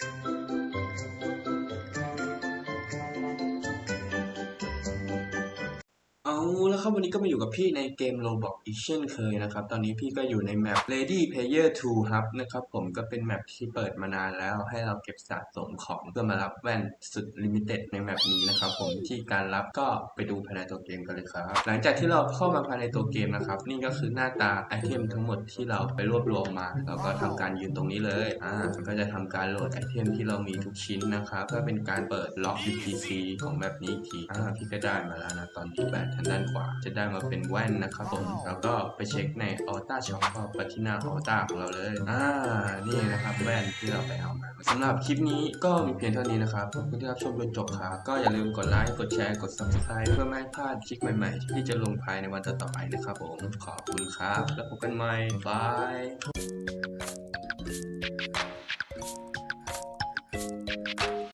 Thank you. เอาแล้วครับวันนี้ก็มาอยู่กับพี่ในเกม Roblox อีกเช่นเคยนะครับ ตอนนี้พี่ก็อยู่ในแมป Lady Player 2 Hub นะครับ ผมก็เป็นแมปที่เปิดมานานแล้วให้เราเก็บสะสมของเพื่อมารับแว่นสุดลิมิเต็ดในแมปนี้นะครับ ผมที่การรับก็ไปดูภายในตัวเกมกันเลยครับ หลังจากที่เราเข้ามาภายในตัวเกมนะครับ นี่ก็คือหน้าตาไอเทมทั้งหมดที่เราไปรวบรวมมาเราก็ทำการยืนตรงนี้เลยอ่าก็จะทำการโหลดไอเทมที่เรามีทุกชิ้นนะครับเพื่อเป็นการเปิดล็อก UPC ของแบบนี้อีกทีอ่าพี่ก็ได้มาแล้วนะตอนที่แปดทางด้านขวา จะได้มาเป็นแว่นนะครับผมแล้วก็ไปเช็คใน Ultra Shop ก็ไปที่หน้า Ultra ของเราเลยอ่านี่นะครับแว่นที่เราไปเอามาสำหรับคลิปนี้ก็มีเพียงเท่านี้นะครับขอบคุณที่รับชมจนจบครับก็อย่าลืมกดไลค์กดแชร์กด Subscribe เพื่อไม่ให้พลาดคลิปใหม่ๆ ที่จะลงภายในวันต่อๆไปนะครับผมขอบคุณครับ แล้วพบกันใหม่บาย